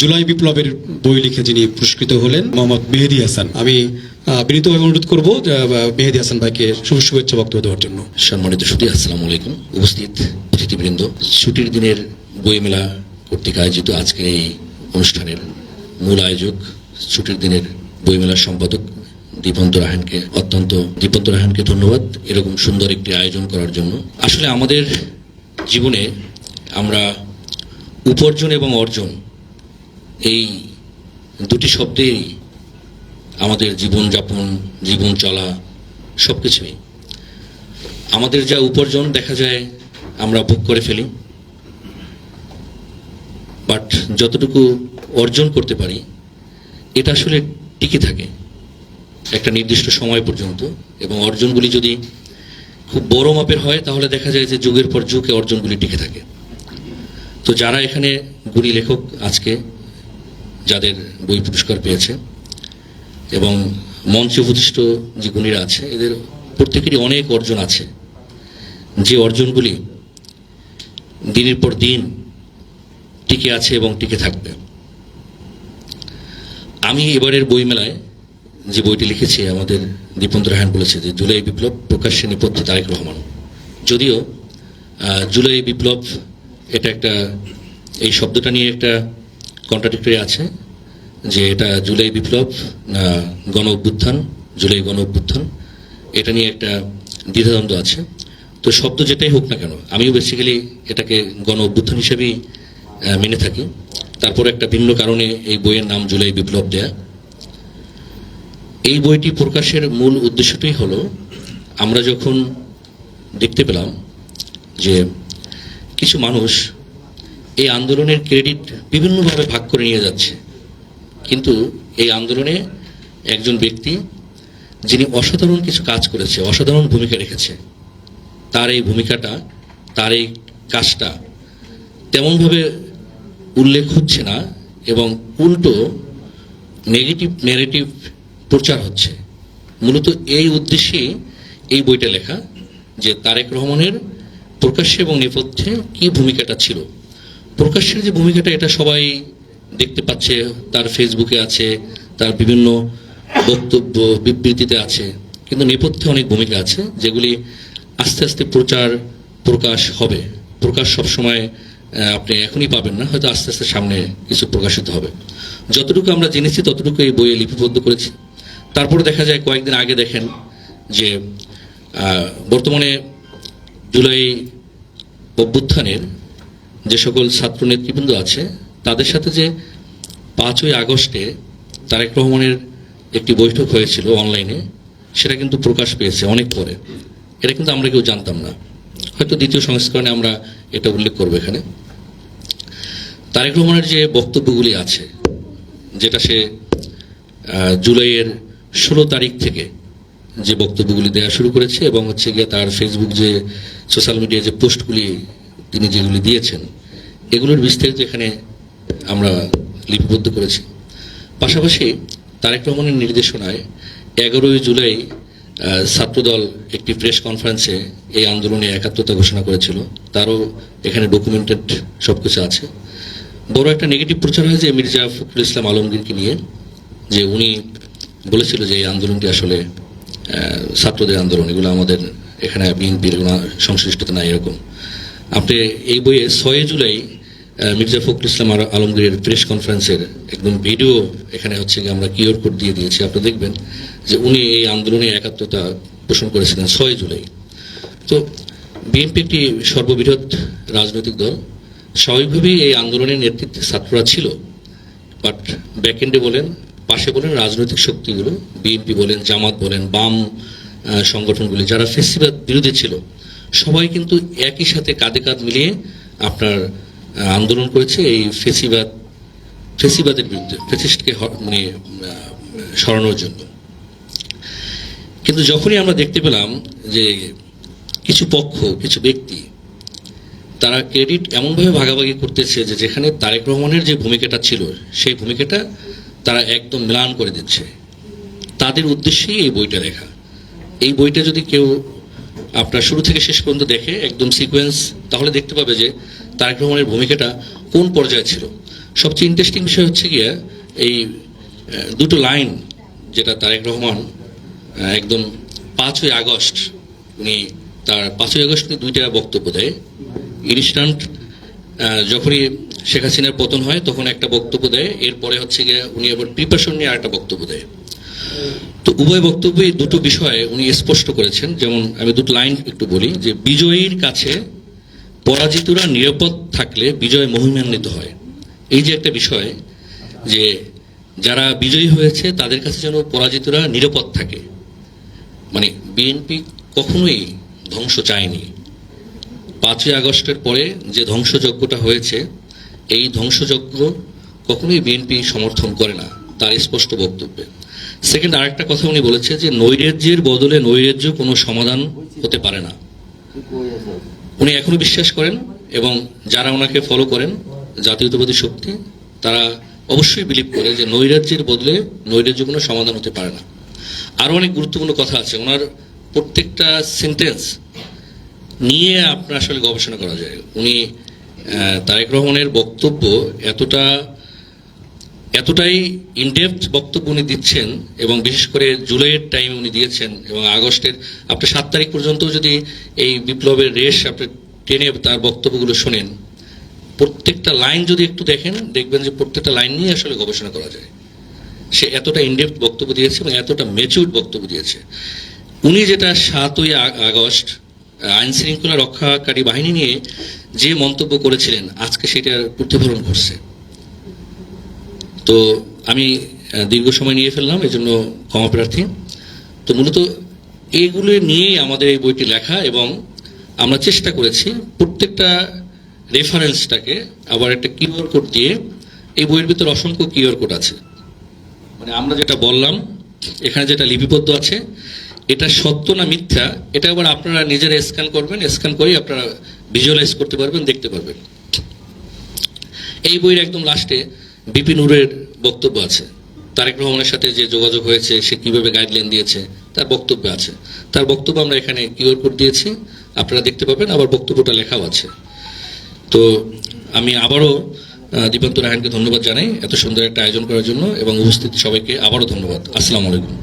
জুলাই বিপ্লবের বই লিখে যিনি পুরস্কৃত হলেন, মোহাম্মদ মেহেদি হাসান। আমি বিনীতভাবে অনুরোধ করব মেহেদি হাসান ভাইকে শুভ শুভেচ্ছা বক্তব্য দেওয়ার জন্য। সম্মানিত সুদী আসসালামু আলাইকুম। উপস্থিত অতিথিবৃন্দ, ছুটির দিনের বইমেলা কর্তৃক আয়োজিত আজকের এই অনুষ্ঠানের মূল আয়োজক, ছুটির দিনের বইমেলার সম্পাদক দীপন্ত রাহানকে অত্যন্ত দীপন্ত রাহানকে ধন্যবাদ। এরকম সুন্দর একটি আয়োজন করার জন্য। আসলে আমাদের জীবনে আমরা উপার্জন এবং অর্জন এই দুটি শব্দেই আমাদের জীবনযাপন জীবন চলা সব কিছুই আমাদের যা উপার্জন দেখা যায়, আমরা ভোগ করে ফেলি। বাট যতটুকু অর্জন করতে পারি, এটা আসলে টিকে থাকে একটা নির্দিষ্ট সময় পর্যন্ত। এবং অর্জনগুলি যদি খুব বড় মাপের হয়, তাহলে দেখা যায় যে যুগের পর যুগে অর্জনগুলি টিকে থাকে। তো যারা এখানে গুণী লেখক আজকে যাদের বই পুরস্কার পেয়েছে এবং মঞ্চে উপদিষ্ট যে গুণীরা আছে, এদের প্রত্যেকেরই অনেক অর্জন আছে। যে অর্জনগুলি দিনের পর দিন টিকে আছে এবং টিকে থাকবে। আমি এবারের বইমেলায় যে বইটি লিখেছি, আমাদের দীপন্ত রাহান বলেছে যে, জুলাই বিপ্লব প্রকাশ্যে নেপথ্যে তারেক রহমান। যদিও জুলাই বিপ্লব এটা একটা, এই শব্দটা নিয়ে একটা কন্ট্রাডিক্টরি আছে, যে এটা জুলাই বিপ্লব, না, গণ অভ্যুত্থান, জুলাই গণ অভ্যুত্থান, এটা নিয়ে একটা দ্বিধাদ্বন্দ্ব আছে। তো শব্দ যেটাই হোক না কেন, আমিও বেসিক্যালি এটাকে গণ অভ্যুত্থান হিসেবেই মেনে থাকি। তারপর একটা ভিন্ন কারণে এই বইয়ের নাম জুলাই বিপ্লব দেয়া। এই বইটি প্রকাশের মূল উদ্দেশ্যটাই হলো, আমরা যখন দেখতে পেলাম যে কিছু মানুষ এই আন্দোলনের ক্রেডিট বিভিন্নভাবে ভাগ করে নিয়ে যাচ্ছে। কিন্তু এই আন্দোলনে একজন ব্যক্তি যিনি অসাধারণ কিছু কাজ করেছে, অসাধারণ ভূমিকা রেখেছে, তার এই ভূমিকাটা, তার এই কাজটা তেমনভাবে উল্লেখ হচ্ছে না এবং উল্টো নেগেটিভ নেগেটিভ প্রচার হচ্ছে। মূলত এই উদ্দেশ্যেই এই বইটা লেখা যে তারেক রহমানের প্রকাশ্যে এবং নেপথ্যে কী ভূমিকাটা ছিল। প্রকাশ্যের যে ভূমিকাটা, এটা সবাই দেখতে পাচ্ছে, তার ফেসবুকে আছে, তার বিভিন্ন বক্তব্য, বিবৃতিতে আছে। কিন্তু নেপথ্যে অনেক ভূমিকা আছে, যেগুলি আস্তে আস্তে প্রচার প্রকাশ হবে। প্রকাশ সবসময় আপনি এখনই পাবেন না, হয়তো আস্তে আস্তে সামনে কিছু প্রকাশিত হবে। যতটুকু আমরা জেনেছি, ততটুকু এই বইয়ে লিপিবদ্ধ করেছি। তারপরে দেখা যায়, কয়েকদিন আগে দেখেন যে বর্তমানে জুলাই অভ্যুত্থানের যে সকল ছাত্র নেতৃবৃন্দ আছে, তাদের সাথে যে পাঁচই আগস্টে তারেক রহমানের একটি বৈঠক হয়েছিল অনলাইনে, সেটা কিন্তু প্রকাশ পেয়েছে অনেক পরে। এটা কিন্তু আমরা কেউ জানতাম না। হয়তো দ্বিতীয় সংস্করণে আমরা এটা উল্লেখ করব এখানে। তারেক রহমানের যে বক্তব্যগুলি আছে, যেটা সে জুলাইয়ের ষোলো তারিখ থেকে যে বক্তব্যগুলি দেওয়া শুরু করেছে এবং হচ্ছে গিয়ে তার ফেসবুক যে সোশ্যাল মিডিয়ায় যে পোস্টগুলি তিনি যেগুলি দিয়েছেন এগুলোর বিস্তারিত এখানে আমরা লিপিবদ্ধ করেছি। পাশাপাশি তারেক রহমানের নির্দেশনায় এগারোই জুলাই ছাত্রদল একটি প্রেস কনফারেন্সে এই আন্দোলনে একাত্মতা ঘোষণা করেছিল। তারও এখানে ডকুমেন্টেড সব কিছু আছে। বড় একটা নেগেটিভ প্রচার হয় যে মির্জা ফখরুল ইসলাম আলমগীরকে নিয়ে, যে উনি বলেছিল যে এই আন্দোলনটি আসলে ছাত্রদের আন্দোলন, এগুলো আমাদের এখানে বিএনপির সংশ্লিষ্টতা নাই এরকম। আপনি এই বইয়ে ছয় জুলাই মির্জা ফখরুল ইসলাম আল- আলমগীরের প্রেস কনফারেন্সের একদম ভিডিও এখানে হচ্ছে গিয়ে আমরা কিওর কোড দিয়ে দিয়েছি। আপনি দেখবেন যে উনি এই আন্দোলনে একাত্মতা পোষণ করেছিলেন ছয় জুলাই। তো বিএনপি একটি সর্ববৃহৎ রাজনৈতিক দল। স্বাভাবিকভাবেই এই আন্দোলনের নেতৃত্বে ছাত্ররা ছিল। বাট ব্যাকএন্ডে বলেন, পাশে বলেন রাজনৈতিক শক্তিগুলো বিএনপি বলেন, জামাত বলেন, বাম সংগঠনগুলি, যারা ফেসিবাদ বিরোধী ছিল, সবাই কিন্তু একই সাথে কাঁধে কাঁধ মিলিয়ে আপনার আন্দোলন করেছে এই ফেসিবাদ, ফেসিবাদের বিরুদ্ধে, ফেসিস্টকে মানে সরানোর জন্য। কিন্তু যখনই আমরা দেখতে পেলাম যে কিছু পক্ষ, কিছু ব্যক্তি তারা ক্রেডিট এমনভাবে ভাগাভাগি করতেছে যে যেখানে তারেক রহমানের যে ভূমিকাটা ছিল, সেই ভূমিকাটা তারা একদম ম্লান করে দিচ্ছে। তাদের উদ্দেশ্যেই এই বইটা লেখা। এই বইটা যদি কেউ আপনার শুরু থেকে শেষ পর্যন্ত দেখে, একদম সিকোয়েন্স তাহলে দেখতে পাবে যে তারেক রহমানের ভূমিকাটা কোন পর্যায়ে ছিল? সবচেয়ে ইন্টারেস্টিং বিষয় হচ্ছে গিয়ে এই দুটো লাইন যেটা তারেক রহমান একদম পাঁচই আগস্ট, উনি তার পাঁচই আগস্ট উনি দুইটা বক্তব্য দেয়। ইনস্ট্যান্ট যখনই শেখ হাসিনার পতন হয় তখন একটা বক্তব্য দেয়, এরপরে হচ্ছে গিয়ে উনি আবার প্রিপারেশন নিয়ে আরেকটা বক্তব্য দেয়। তো উভয় বক্তব্যে দুটো বিষয়ে উনি স্পষ্ট করেছেন, যেমন আমি দুটো লাইন একটু বলি, যে বিজয়ীর কাছে পরাজিতরা নিরাপদ থাকলে বিজয় মহিমান্বিত হয়। এই যে একটা বিষয় যে যারা বিজয়ী হয়েছে, তাদের কাছে যেন পরাজিতরা নিরাপদ থাকে। মানে বিএনপি কখনোই ধ্বংস চায়নি। পাঁচই আগস্টের পরে যে ধ্বংসযজ্ঞটা হয়েছে, এই ধ্বংসযজ্ঞ কখনোই বিএনপি সমর্থন করে না, তার স্পষ্ট বক্তব্যে। সেকেন্ড আরেকটা কথা উনি বলেছে যে নৈরাজ্যের বদলে নৈরাজ্য কোনো সমাধান হতে পারে না। উনি এখনও বিশ্বাস করেন এবং যারা ওনাকে ফলো করেন, জাতীয়তাবাদী শক্তি, তারা অবশ্যই বিলিভ করে যে নৈরাজ্যের বদলে নৈরাজ্য কোনো সমাধান হতে পারে না। আরও অনেক গুরুত্বপূর্ণ কথা আছে। ওনার প্রত্যেকটা সেন্টেন্স নিয়ে আপনার আসলে গবেষণা করা যায়। উনি তারেক রহমানের বক্তব্য এতটা এতটাই ইনডেপথ বক্তব্য উনি দিচ্ছেন এবং বিশেষ করে জুলাইয়ের টাইম উনি দিয়েছেন এবং আগস্টের, আপনি সাত তারিখ পর্যন্ত যদি এই বিপ্লবের রেশ আপনি টেনে তার বক্তব্যগুলো শোনেন, প্রত্যেকটা লাইন যদি একটু দেখেন, দেখবেন যে প্রত্যেকটা লাইন নিয়ে আসলে গবেষণা করা যায়। সে এতটা ইনডেপথ বক্তব্য দিয়েছে এবং এতটা ম্যাচিউর বক্তব্য দিয়েছে। উনি যেটা সাতই আগস্ট আইন শৃঙ্খলা রক্ষাকারী বাহিনী নিয়ে যে মন্তব্য করেছিলেন, আজকে সেটার প্রতিফলন ঘটছে। তো আমি দীর্ঘ সময় নিয়ে ফেললাম এই জন্য ক্ষমা প্রার্থী। তো মূলত এইগুলো নিয়েই আমাদের এই বইটি লেখা এবং আমরা চেষ্টা করেছি প্রত্যেকটা রেফারেন্সটাকে আবার একটা কিউআর কোড দিয়ে এই বইয়ের ভিতরে অসংখ্য কিউআর কোড আছে। মানে আমরা যেটা বললাম, এখানে যেটা লিপিবদ্ধ আছে, এটা সত্য না মিথ্যা, এটা আবার আপনারা নিজেরা স্ক্যান করবেন স্ক্যান করেই আপনারা ভিজুয়ালাইজ করতে পারবেন, দেখতে পারবেন। এই বইয়ের একদম লাস্টে বিপিনুরের বক্তব্য আছে। তারেক রহমানের সাথে যে যোগাযোগ হয়েছে, সে কীভাবে গাইডলাইন দিয়েছে, তার বক্তব্য আছে। তার বক্তব্য আমরা এখানে কিউআর কোড দিয়েছি, আপনারা দেখতে পাবেন, আবার বক্তব্যটা লেখাও আছে। তো আমি আবারও দীপান্ত রায়নকে ধন্যবাদ জানাই এত সুন্দর একটা আয়োজন করার জন্য এবং উপস্থিত সবাইকে আবারও ধন্যবাদ। আসসালামু আলাইকুম।